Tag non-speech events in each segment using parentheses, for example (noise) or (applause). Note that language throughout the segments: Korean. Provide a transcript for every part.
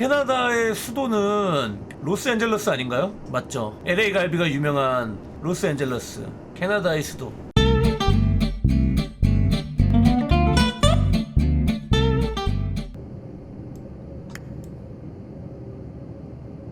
캐나다의 수도는 로스앤젤레스 아닌가요? 맞죠? LA 갈비가 유명한 로스앤젤레스. 캐나다의 수도.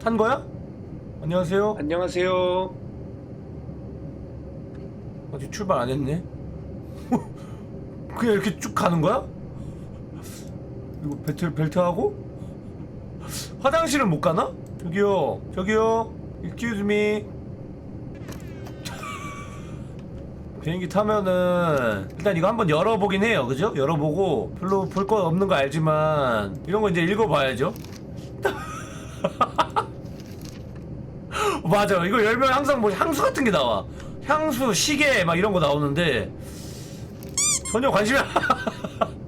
탄 거야? 안녕하세요. 안녕하세요. 아직 출발 안 했네. (laughs) 그냥 이렇게 쭉 가는 거야? 이거 벨트 벨트 하고 화장실은 못 가나? 저기요, 저기요, excuse me. 비행기 타면은 일단 이거 한번 열어보긴 해요, 그죠? 열어보고 별로 볼 거 없는 거 알지만 이런 거 이제 읽어봐야죠. (laughs) 맞아, 이거 열면 항상 뭐 향수 같은 게 나와. 향수, 시계 막 이런 거 나오는데 전혀 관심이 안- (laughs)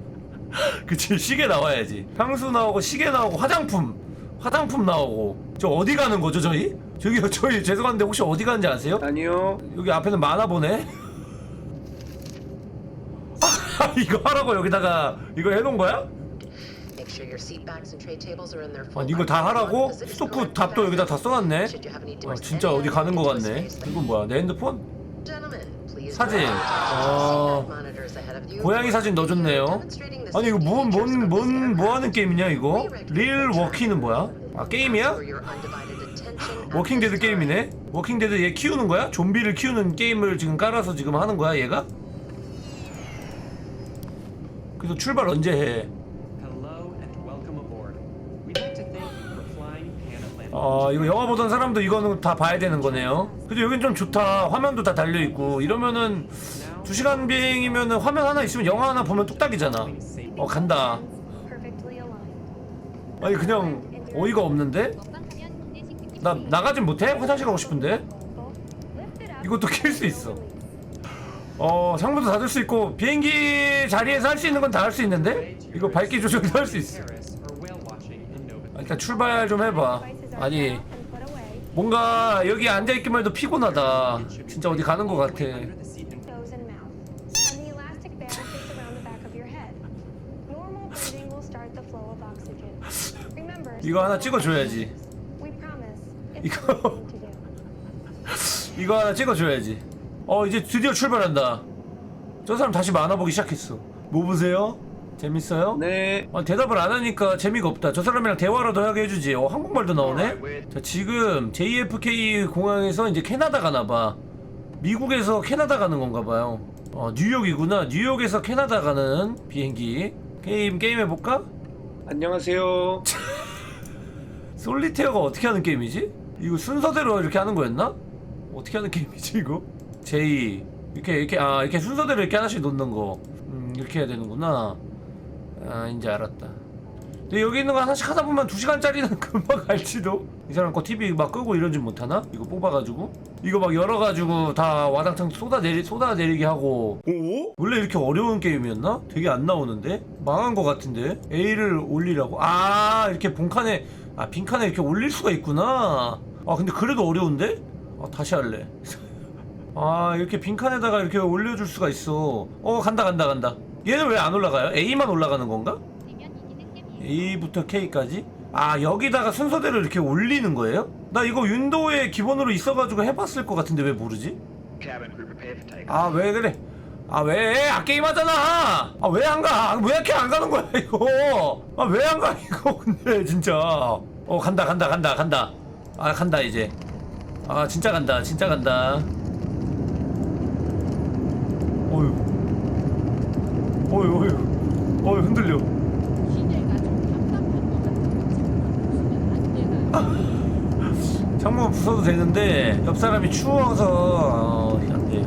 (laughs) 그치 시계 나와야지 향수 나오고 시계 나오고 화장품 화장품 나오고 저 어디 가는 거죠 저희? 저기요 (laughs) 저희 죄송한데 혹시 어디 가는지 아세요? 아니요. 여기 앞에는 많아 보네 (laughs) 아, 이거 하라고 여기다가 이거 해놓은 거야? Make sure your seat backs and tray tables are in their 아 이걸 다 하라고? 스토크 답도 여기다 다 써놨네 아, 진짜 어디 가는 거 같네 이건 뭐야 내 핸드폰? Of you. 고양이 사진 넣어줬네요 아니 이거 뭔 뭔 뭔 뭐 하는 aircraft. 게임이냐 이거? 릴 워키는 뭐야? 아 게임이야? 워킹 데드. 게임이네? 워킹 데드 얘 키우는 거야? 좀비를 키우는 게임을 지금 깔아서 지금 하는 거야 얘가? 그래서 출발 언제 해? 아 이거 영화 보던 사람도 이거는 다 봐야 되는 거네요 근데 여긴 좀 좋다 화면도 다 달려있고 이러면은 2시간 비행이면은 화면 하나 있으면 영화 하나 보면 뚝딱이잖아 어 간다. 아니 그냥 어이가 없는데? 나 나가진 못해? 화장실 가고 싶은데? 이것도 킬 수 있어 어 창문도 닫을 수 있고 비행기 자리에서 할 수 있는 건 다 할 수 있는데? 이거 밝기 조절도 할 수 있어. 아, 일단 출발 좀 해봐 아니 뭔가 여기 앉아있기만 해도 피곤하다 진짜 어디 가는 것 같아 이거 하나 찍어줘야지 이거-. 이거 하나 찍어줘야지 어 이제 드디어 출발한다 저 사람 다시 만화 보기 시작했어 뭐 보세요? 재밌어요? 네. 아, 대답을 안 하니까 재미가 없다. 저 사람이랑 대화라도 하게 해주지. 어, 한국말도 나오네? 자, 지금 JFK 공항에서 이제 캐나다 가나봐. 미국에서 캐나다 가는 건가 봐요. 어, 뉴욕이구나. 뉴욕에서 캐나다 가는 비행기. 게임, 게임 해볼까? 안녕하세요. (laughs) 솔리테어가 어떻게 하는 게임이지? 이거 순서대로 이렇게 하는 거였나? 어떻게 하는 게임이지, 이거? J. 이렇게, 이렇게, 아, 이렇게 순서대로 이렇게 하나씩 놓는 거. 음, 이렇게 해야 되는구나. 아, 이제 알았다. 근데 여기 있는 거 하나씩 하다 보면 2시간짜리는 (laughs) 금방 갈지도. 이 사람 거 TV 막 끄고 이러진 못하나? 이거 뽑아가지고. 이거 막 열어가지고 다 와당창 쏟아내리, 쏟아내리게 하고. 오? 원래 이렇게 어려운 게임이었나? 되게 안 나오는데? 망한 거 같은데? A를 올리라고? 아, 이렇게 본칸에, 아, 빈칸에 이렇게 올릴 수가 있구나. 아, 근데 그래도 어려운데? 아, 다시 할래. (laughs) 아 이렇게 빈칸에다가 이렇게 올려줄 수가 있어 어 간다 간다 간다 얘는 왜 안 올라가요? A만 올라가는 건가? A부터 K까지? 아 여기다가 순서대로 이렇게 올리는 거예요? 나 이거 윈도우에 기본으로 있어가지고 해봤을 것 같은데 왜 모르지? 아 왜 그래 아 왜? 아 게임 하잖아 아 왜 안 가? 왜 이렇게 안 가는 거야 (laughs) 이거 아 왜 안 가 이거 근데 진짜 어 간다 간다 간다 간다 아 간다 이제 아 진짜 간다 진짜 간다 어휴 어휴 어휴 어휴 흔들려. (laughs) 창문 부숴도 되는데 옆 사람이 추워서 어, 안 돼.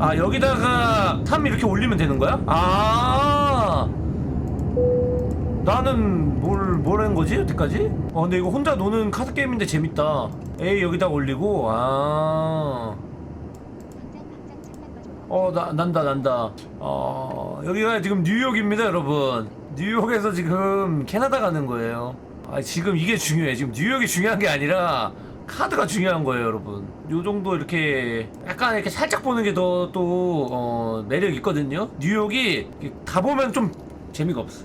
아 여기다가 탐 이렇게 올리면 되는 거야? 아 나는 뭘뭘한 거지 여태까지? 어 근데 이거 혼자 노는 카드 게임인데 재밌다. A 여기다 올리고 아. 어, 나, 난다, 난다. 어, 여기가 지금 뉴욕입니다, 여러분. 뉴욕에서 지금 캐나다 가는 거예요. 아, 지금 이게 중요해. 지금 뉴욕이 중요한 게 아니라 카드가 중요한 거예요, 여러분. 요 정도 이렇게 약간 이렇게 살짝 보는 게 더 또, 어, 매력 있거든요. 뉴욕이 가보면 좀 재미가 없어.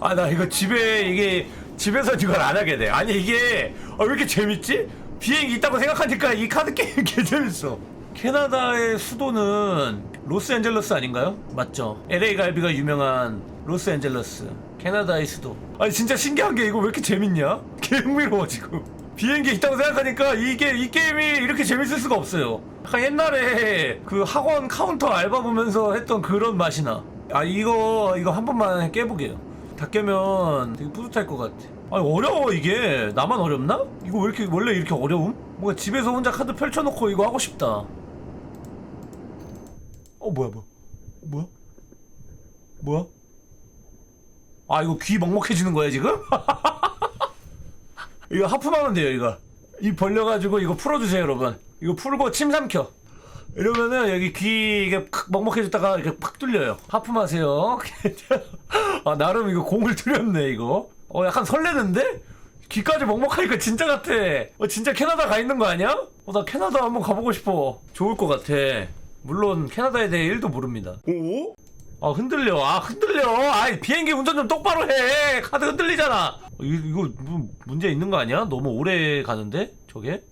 아 나 이거 집에 이게 집에서 이걸 안 하게 돼. 아니 이게 아, 왜 이렇게 재밌지? 비행기 있다고 생각하니까 이 카드 게임 (laughs) 개 재밌어. 캐나다의 수도는 로스앤젤러스 아닌가요? 맞죠? LA 갈비가 유명한 로스앤젤러스. 캐나다의 수도. 아니 진짜 신기한 게 이거 왜 이렇게 재밌냐? (laughs) 개 흥미로워 지금. 비행기 있다고 생각하니까 이게 이 게임이 이렇게 재밌을 수가 없어요. 약간 옛날에 그 학원 카운터 알바 보면서 했던 그런 맛이 나. 아 이거 이거 한 번만 깨보게요. 다 깨면 되게 뿌듯할 것 같아. 아니 어려워 이게 나만 어렵나? 이거 왜 이렇게 원래 이렇게 어려움? 뭔가 집에서 혼자 카드 펼쳐놓고 이거 하고 싶다. 어 뭐야 뭐야 뭐야 뭐야? 아 이거 귀 먹먹해지는 거야 지금? (laughs) 이거 하품하면 돼요 이거 입 벌려가지고 이거 풀어주세요 여러분 이거 풀고 침 삼켜 이러면은 여기 귀 이게 팍 먹먹해졌다가 이렇게 팍 뚫려요 하품하세요 (laughs) 아 나름 이거 공을 들였네 이거 어 약간 설레는데? 귀까지 먹먹하니까 진짜 같아 어 진짜 캐나다 가 있는 거 아니야? 어 나 캐나다 한번 가보고 싶어 좋을 것 같아 물론 캐나다에 대해 1도 모릅니다 오? 아 흔들려 아 흔들려 아 비행기 운전 좀 똑바로 해 카드 흔들리잖아 어, 이거, 이거 뭐 문제 있는 거 아니야? 너무 오래 가는데 저게?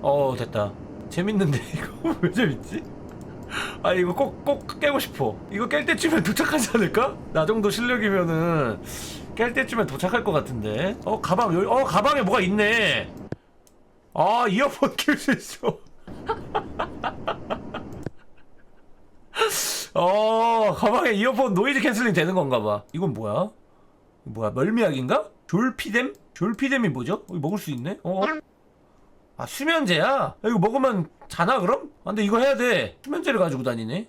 어 됐다 재밌는데 (laughs) 이거 왜 재밌지? (laughs) 아 이거 꼭 꼭 깨고 싶어 이거 깰 때쯤엔 (laughs) 도착하지 않을까? 나 정도 실력이면은 깰 때쯤엔 도착할 것 같은데 어 가방 여기 어 가방에 뭐가 있네 아 이어폰 (laughs) 낄 수 있어 어 가방에 이어폰 노이즈 캔슬링 되는 건가 봐 이건 뭐야? 뭐야 멀미약인가? 졸피뎀? 졸피뎀이 뭐죠? 어, 먹을 수 있네? 어? 아 수면제야? 야, 이거 먹으면 자나 그럼? 아, 근데 이거 해야 돼 수면제를 가지고 다니네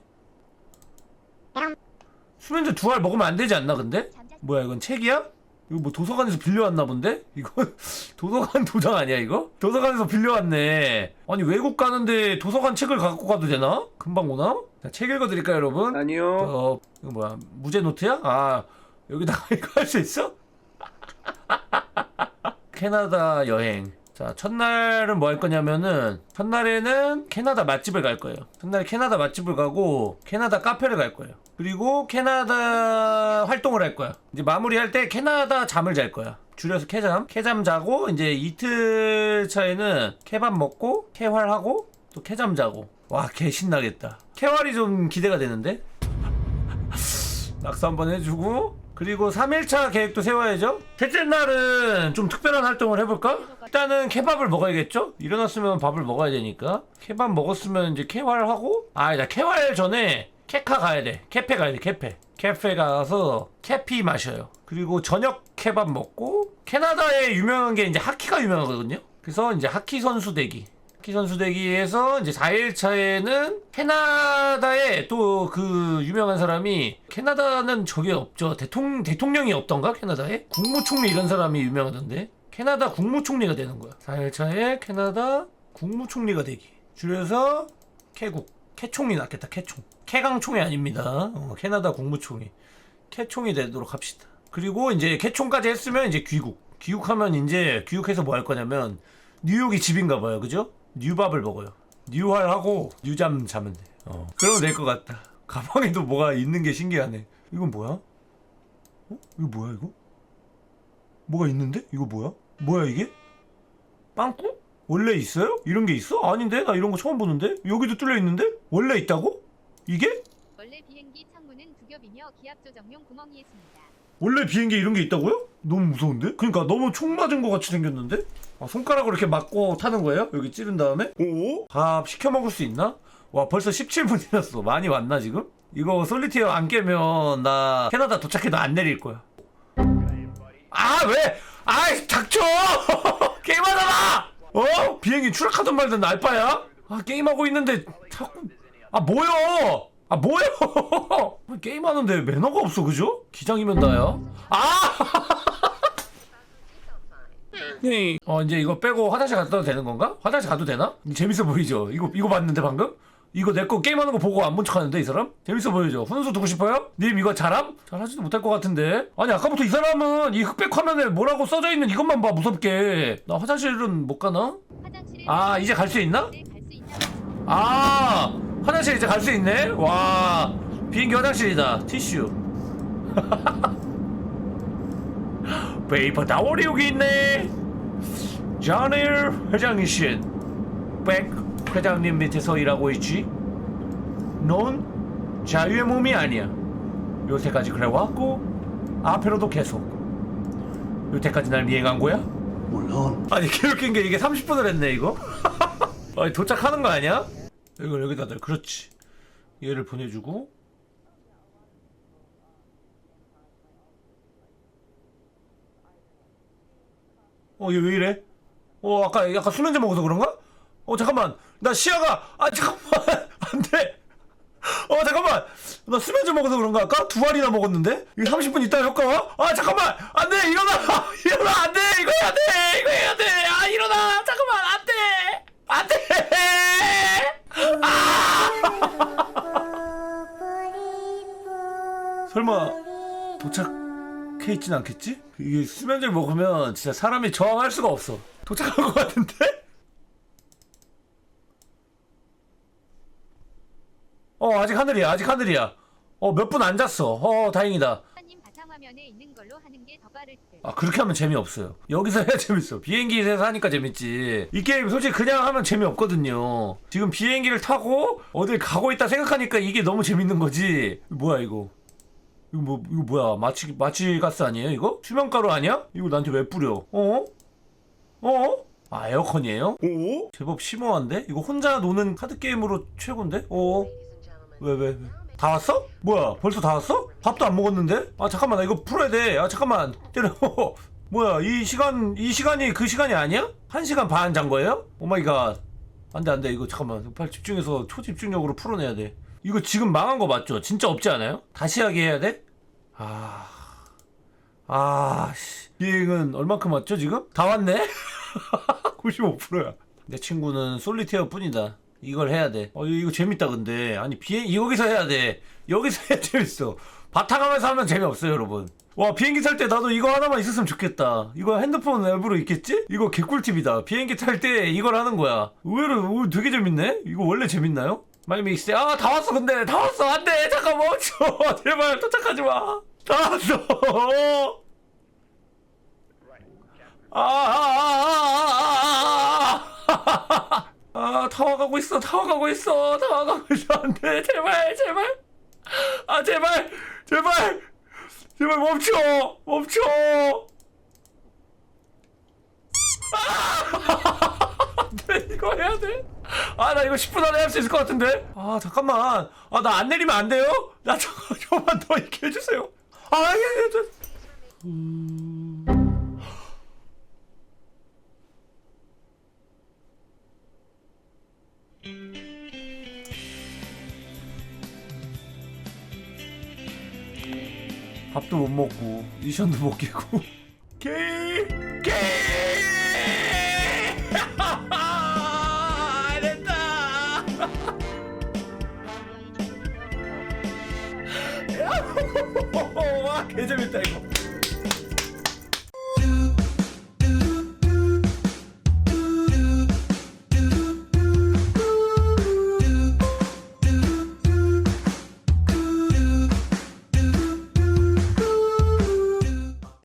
수면제 두 알 먹으면 안 되지 않나 근데? 뭐야 이건 책이야? 이거 뭐 도서관에서 빌려왔나 본데? 이거 (laughs) 도서관 도장 아니야 이거? 도서관에서 빌려왔네 아니 외국 가는데 도서관 책을 갖고 가도 되나? 금방 오나? 자, 책 읽어드릴까요 여러분? 아니요. 어 이거 뭐야 무제 노트야? 아 여기다가 (laughs) 이거 할 수 있어? (laughs) 캐나다 여행 자 첫날은 뭐 할 거냐면은 첫날에는 캐나다 맛집을 갈 거예요. 첫날에 캐나다 맛집을 가고 캐나다 카페를 갈 거예요. 그리고 캐나다 활동을 할 거야. 이제 마무리할 때 캐나다 잠을 잘 거야. 줄여서 캐잠. 캐잠 자고 이제 이틀 차에는 케밥 먹고 캐활하고 또 캐잠 자고. 와 개 신나겠다. 캐활이 좀 기대가 되는데? (laughs) 낙서 한번 해주고 그리고 3일차 계획도 세워야죠? 셋째 날은 좀 특별한 활동을 해볼까? 일단은 케밥을 먹어야겠죠? 일어났으면 밥을 먹어야 되니까. 케밥 먹었으면 이제 캐활하고 아니다 캐활 전에 캐카 가야 돼. 캐페 가야 돼 캐페. 캐페 가서 캐피 마셔요. 그리고 저녁 케밥 먹고 캐나다에 유명한 게 이제 하키가 유명하거든요? 그래서 이제 하키 선수 하 키 선수 대기에서 이제 4일차에는 캐나다에 또 그 유명한 사람이 캐나다는 저게 없죠. 대통령 대통령이 없던가? 캐나다에? 국무총리 이런 사람이 유명하던데. 캐나다 국무총리가 되는 거야. 4일차에 캐나다 국무총리가 되기. 줄여서 캐국 캐총리 낫겠다 캐총. 캐강총이 아닙니다. 어, 캐나다 국무총리. 캐총이 되도록 합시다. 그리고 이제 캐총까지 했으면 이제 귀국. 귀국하면 이제 귀국해서 뭐 할 거냐면 뉴욕이 집인가 봐요. 그죠? 뉴밥을 먹어요 뉴활하고 뉴잠 자면 돼 어. 그러면 될 것 같다 가방에도 뭐가 있는 게 신기하네 이건 뭐야? 어? 이거 뭐야 이거? 뭐가 있는데? 이거 뭐야? 뭐야 이게? 빵꾸? 원래 있어요? 이런 게 있어? 아닌데? 나 이런 거 처음 보는데? 여기도 뚫려 있는데? 원래 있다고? 이게? 원래 비행기 창문은 두 겹이며 기압 조정용 구멍이 있습니다. 원래 비행기 이런 게 있다고요? 너무 무서운데? 그러니까 너무 총 맞은 것 같이 생겼는데? 아, 손가락으로 이렇게 맞고 타는 거예요? 여기 찌른 다음에? 오? 밥 시켜 먹을 수 있나? 와 벌써 17분이었어 많이 왔나 지금? 이거 솔리티어 안 깨면 나 캐나다 도착해도 안 내릴 거야 아 왜? 아이 닥쳐! (laughs) 게임하잖아! 어? 비행기 추락하던 말든 알바야? 아 게임하고 있는데 자꾸 아 뭐요? 아 뭐요? (laughs) 게임하는데 매너가 없어 그죠? 기장이면 나야? 아! (laughs) 네. 어 이제 이거 빼고 화장실 갔다 도 되는 건가? 화장실 가도 되나? 재밌어 보이죠? 이거 이거 봤는데 방금? 이거 내 거 게임하는 거 보고 안 본 척하는데 이 사람? 재밌어 보이죠? 훈수 두고 싶어요? 님 이거 잘함? 잘하지도 못할 것 같은데 아니 아까부터 이 사람은 이 흑백 화면에 뭐라고 써져 있는 이것만 봐 무섭게 나 화장실은 못 가나? 아 이제 갈 수 있나? 아 화장실 이제 갈 수 있네? 와 비행기 화장실이다 티슈 베이퍼 다월이 여기 있네 자네일 회장이신 백 회장님 밑에서 일하고 있지? 넌 자유의 몸이 아니야. 요새까지 그래왔고 앞으로도 계속. 요새까지 날 이해한 거야? 물론. 아니 개웃긴 게 이게 30분을 했네 이거. (laughs) 아니 도착하는 거 아니야? 이걸 여기다들 그렇지. 얘를 보내주고 어, 얘 왜 이래? 어 아까 약간 수면제 먹어서 그런가? 어 잠깐만. 나 시야가 아 잠깐만. (laughs) 안돼. 어 잠깐만. 나 수면제 먹어서 그런가? 아까? 두 알이나 먹었는데? 이거 30분 있다 효과 와? 아 잠깐만. 안돼. 일어나. 아, (laughs) 일어나. 안돼. 이거 해야 돼. 이거 해야 돼아 일어나. 잠깐만. 안돼. 안돼. 아! (laughs) 설마 도착해 있진 않겠지? 이게 수면제를 먹으면 진짜 사람이 저항할 수가 없어. 도착한 것 같은데? 어 아직 하늘이야 아직 하늘이야. 어 몇 분 안 잤어. 어 다행이다. 아 그렇게 하면 재미없어요. 여기서 해야 재밌어. 비행기에서 하니까 재밌지. 이 게임 솔직히 그냥 하면 재미없거든요. 지금 비행기를 타고 어딜 가고 있다 생각하니까 이게 너무 재밌는 거지. 뭐야 이거? 이거 뭐 이거 뭐야? 마취 마취 가스 아니에요 이거? 수면가루 아니야? 이거 나한테 왜 뿌려? 어? 어? 아 에어컨이에요? 오? 제법 심오한데? 이거 혼자 노는 카드게임으로 최고인데? 오? 왜 왜, 왜? 다 왔어? 뭐야 벌써 다 왔어? 밥도 안 먹었는데? 아 잠깐만 나 이거 풀어야 돼아 잠깐만 때려 (laughs) 뭐야 이 시간 이 시간이 그 시간이 아니야? 한 시간 반 잔 거예요? 오마이갓 안돼 안돼 이거 잠깐만 빨리 집중해서 초집중력으로 풀어내야 돼 이거 지금 망한 거 맞죠? 진짜 없지 않아요? 다시 하게 해야 돼? 아... 아, 씨. 비행은 얼마큼 왔죠, 지금? 다 왔네? (laughs) 95%야. 내 친구는 솔리테어 뿐이다. 이걸 해야 돼. 어, 이거 재밌다, 근데. 아니, 비행, 여기서 해야 돼. 여기서 해야 (laughs) 재밌어. 바탕하면서 하면 재미없어요, 여러분. 와, 비행기 탈 때 나도 이거 하나만 있었으면 좋겠다. 이거 핸드폰 앱으로 있겠지? 이거 개꿀팁이다. 비행기 탈 때 이걸 하는 거야. 의외로, 오, 되게 재밌네? 이거 원래 재밌나요? 마이 믹스, 아, 다 왔어, 근데. 다 왔어. 안 돼. 잠깐 멈춰. (laughs) 제발, 도착하지 마. 따라왔어. 아, 아, 아, 아, 아, 아, 타워가고 있어, 타워가고 있어, 타워가고 있어. 안 돼, 제발, 제발. 아, 제발, 제발, 제발 멈춰, 멈춰. 아, 돼, 이거 해야 돼. 아, 나 이거 10분 안에 할 수 있을 것 같은데. 아, 잠깐만. 아, 나 안 내리면 안 돼요? 나 잠깐만 더 이렇게 해주세요. 아예 예, 저... 음... 밥도 못 먹고 미션도 못 끼고. 게이 (laughs) 개재밌다 이거